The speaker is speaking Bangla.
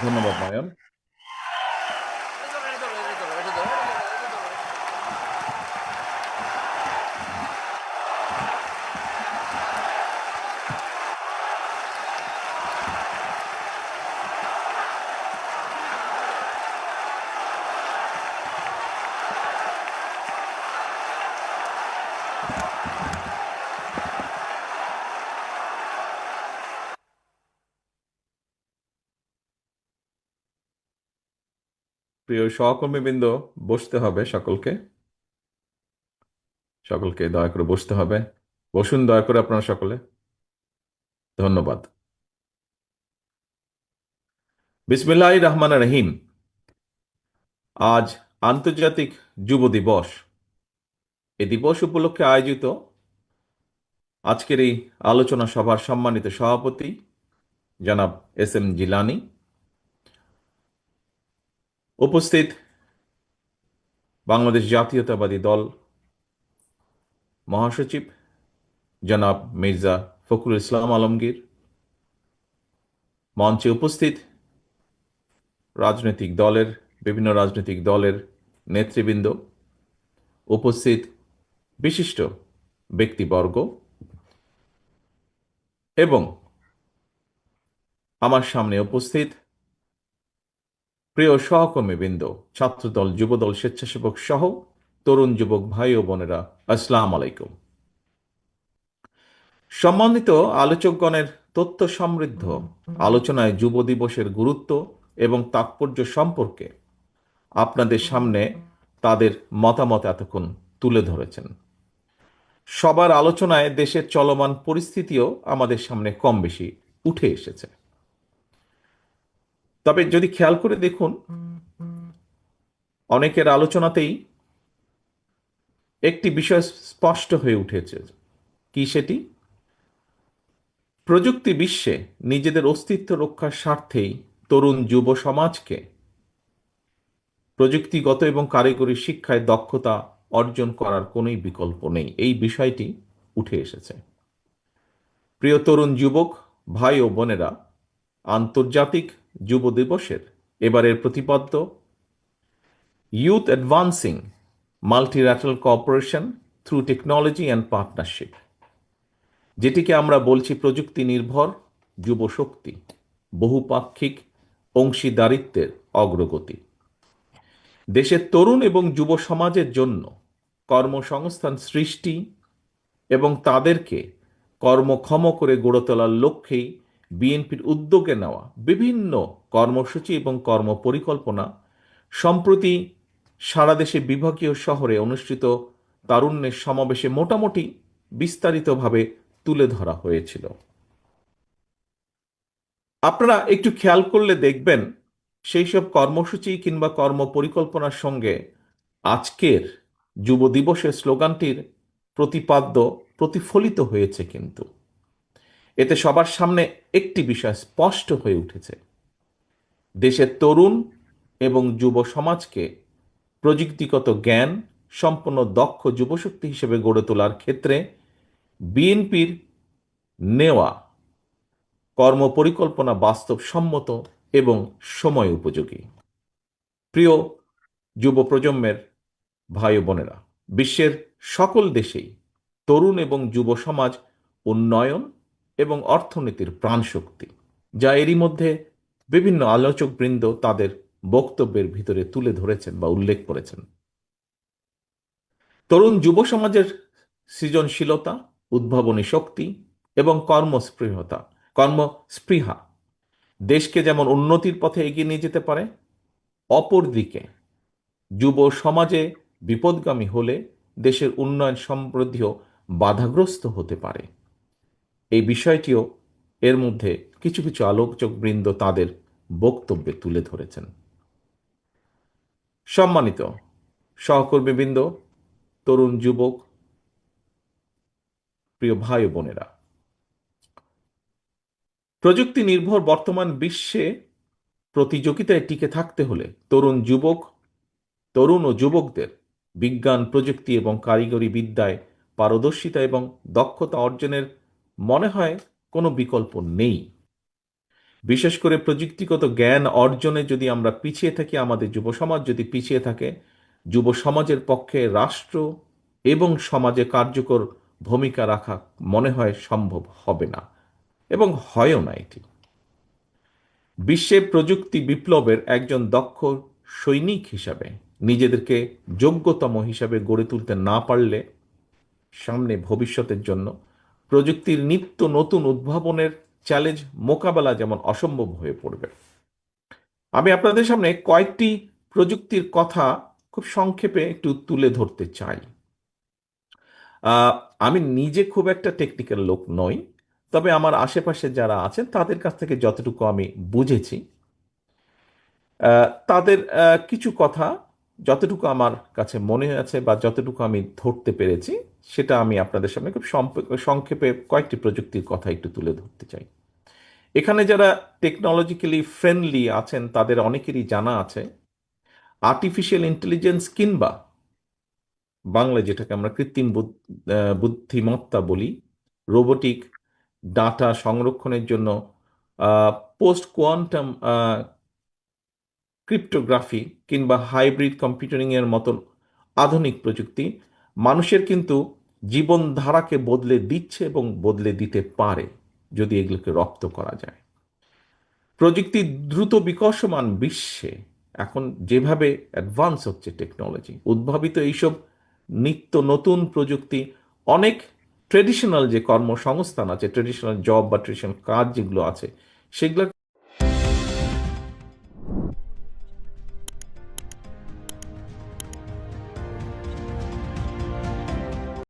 ধন্যবাদ নয়ন প্রিয় সহকর্মীবৃন্দ, বসতে হবে সকলকে। সকলকে দয়া করে বসতে হবে। বসুন দয়া করে আপনারা সকলে। ধন্যবাদ। বিসমিল্লাহ রহমান রহিম। আজ আন্তর্জাতিক যুব দিবস। এ দিবস উপলক্ষে আয়োজিত আজকের এই আলোচনা সভার সম্মানিত সভাপতি জনাব এস এম জিলানি। উপস্থিত বাংলাদেশ জাতীয়তাবাদী দল মহাসচিব জনাব মির্জা ফখরুল ইসলাম আলমগীর মঞ্চে উপস্থিত রাজনৈতিক দলের, বিভিন্ন রাজনৈতিক দলের নেতৃবৃন্দ, উপস্থিত বিশিষ্ট ব্যক্তিবর্গ এবং আমার সামনে উপস্থিত প্রিয় সহকর্মীবৃন্দ ছাত্রদল, যুবদল, স্বেচ্ছাসেবক সহ তরুণ যুবক ভাই ও বোনেরা, আসসালাম আলাইকুম। সম্মানিত আলোচকগণের তথ্য সমৃদ্ধ, আলোচনায় যুব দিবসের গুরুত্ব এবং তাৎপর্য সম্পর্কে আপনাদের সামনে তাদের মতামত এতক্ষণ তুলে ধরেছেন। সবার আলোচনায় দেশের চলমান পরিস্থিতিও আমাদের সামনে কম বেশি উঠে এসেছে। তবে যদি খেয়াল করে দেখুন, অনেকের আলোচনাতেই একটি বিষয় স্পষ্ট হয়ে উঠেছে। কি সেটি? প্রযুক্তি বিশ্বে নিজেদের অস্তিত্ব রক্ষার স্বার্থেই তরুণ যুব সমাজকে প্রযুক্তিগত এবং কারিগরি শিক্ষায় দক্ষতা অর্জন করার কোনোই বিকল্প নেই। এই বিষয়টি উঠে এসেছে। প্রিয় তরুণ যুবক, ভাই ও বোনেরা, আন্তর্জাতিক যুব দিবসের এবারের প্রতিপাদ্য youth advancing multilateral corporation through technology and partnership যেটিকে আমরা বলছি প্রযুক্তি নির্ভর যুব শক্তি, বহুপাক্ষিক অংশীদারিত্বের অগ্রগতি। দেশের তরুণ এবং যুব সমাজের জন্য কর্মসংস্থান সৃষ্টি এবং তাদেরকে কর্মক্ষম করে গড়ে তোলার লক্ষ্যেই বিএনপির উদ্যোগে নেওয়া বিভিন্ন কর্মসূচি এবং কর্মপরিকল্পনা সম্প্রতি সারা দেশে বিভাগীয় শহরে অনুষ্ঠিত তারুণ্যের সমাবেশে মোটামুটি বিস্তারিতভাবে তুলে ধরা হয়েছিল। আপনারা একটু খেয়াল করলে দেখবেন সেই সব কর্মসূচি কিংবা কর্মপরিকল্পনার সঙ্গে আজকের যুব দিবসের স্লোগানটির প্রতিপাদ্য প্রতিফলিত হয়েছে কিন্তু। এতে সবার সামনে একটি বিষয় স্পষ্ট হয়ে উঠেছে। দেশের তরুণ এবং যুব সমাজকে প্রযুক্তিগত জ্ঞান সম্পন্ন দক্ষ যুবশক্তি হিসেবে গড়ে তোলার ক্ষেত্রে বিএনপির নেওয়া কর্মপরিকল্পনা বাস্তবসম্মত এবং সময় উপযোগী। প্রিয় যুব প্রজন্মের ভাই বোনেরা, বিশ্বের সকল দেশেই তরুণ এবং যুব সমাজ উন্নয়ন এবং অর্থনীতির প্রাণশক্তি, যা এরই মধ্যে বিভিন্ন আলোচকবৃন্দ তাদের বক্তব্যের ভিতরে তুলে ধরেছেন বা উল্লেখ করেছেন। তরুণ যুব সমাজের সৃজনশীলতা, উদ্ভাবনী শক্তি এবং কর্মস্পৃহতা, কর্মস্পৃহা দেশকে যেমন উন্নতির পথে এগিয়ে নিয়ে যেতে পারে, অপরদিকে যুব সমাজে বিপদগামী হলে দেশের উন্নয়ন সমৃদ্ধিও বাধাগ্রস্ত হতে পারে। এই বিষয়টিও এর মধ্যে কিছু কিছু আলোচকবৃন্দ তাদের বক্তব্যে তুলে ধরেছেন। সম্মানিত সহকর্মীবৃন্দ, তরুণ যুবক, প্রিয় ভাই বোনেরা প্রযুক্তি নির্ভর বর্তমান বিশ্বে প্রতিযোগিতায় টিকে থাকতে হলে তরুণ যুবক, তরুণ ও যুবকদের বিজ্ঞান, প্রযুক্তি এবং কারিগরি বিদ্যায় পারদর্শিতা এবং দক্ষতা অর্জনের মনে হয় কোনো বিকল্প নেই। বিশেষ করে প্রযুক্তিগত জ্ঞান অর্জনে যদি আমরা পিছিয়ে থাকি আমাদের যুব সমাজ যদি পিছিয়ে থাকে যুব সমাজের পক্ষে রাষ্ট্র এবং সমাজে কার্যকর ভূমিকা রাখা মনে হয় সম্ভব হবে না এবং হয়ও না এটি। বিশ্বে প্রযুক্তি বিপ্লবের একজন দক্ষ সৈনিক হিসাবে, নিজেদেরকে যোগ্যতম হিসাবে গড়ে তুলতে না পারলে সামনে ভবিষ্যতের জন্য প্রযুক্তির নিত্য নতুন উদ্ভাবনের চ্যালেঞ্জ মোকাবেলা যেমন অসম্ভব হয়ে পড়বে। আমি আপনাদের সামনে কয়েকটি প্রযুক্তির কথা খুব সংক্ষেপে একটু তুলে ধরতে চাই। আমি নিজে খুব একটা টেকনিক্যাল লোক নই, তবে আমার আশেপাশে যারা আছেন তাদের কাছ থেকে যতটুকু আমি বুঝেছি তাদের কিছু কথা যতটুকু আমার কাছে মনে আছে বা যতটুকু আমি ধরতে পেরেছি সেটা আমি আপনাদের সামনে খুব সংক্ষেপে কয়েকটি প্রযুক্তির কথা একটু তুলে ধরতে চাই। এখানে যারা টেকনোলজিক্যালি ফ্রেন্ডলি আছেন, তাদের অনেকেরই জানা আছে আর্টিফিশিয়াল ইন্টেলিজেন্স কিংবা বাংলায় যেটাকে আমরা কৃত্রিম বুদ- বুদ্ধিমত্তা বলি রোবোটিক ডাটা সংরক্ষণের জন্য পোস্ট কোয়ান্টাম ক্রিপ্টোগ্রাফি কিংবা হাইব্রিড কম্পিউটারিং এর মতন আধুনিক প্রযুক্তি, মানুষের কিন্তু জীবনধারাকে বদলে দিচ্ছে এবং বদলে দিতে পারে যদি এগুলোকে রপ্ত করা যায়। প্রযুক্তি দ্রুত বিকশমান বিশ্বে এখন যেভাবে অ্যাডভান্স হচ্ছে টেকনোলজি উদ্ভাবিত এইসব নিত্য নতুন প্রযুক্তি, অনেক ট্রেডিশনাল যে কর্মসংস্থান আছে ট্রেডিশনাল জব বা ট্রেডিশনাল কাজ যেগুলো আছে সেগুলো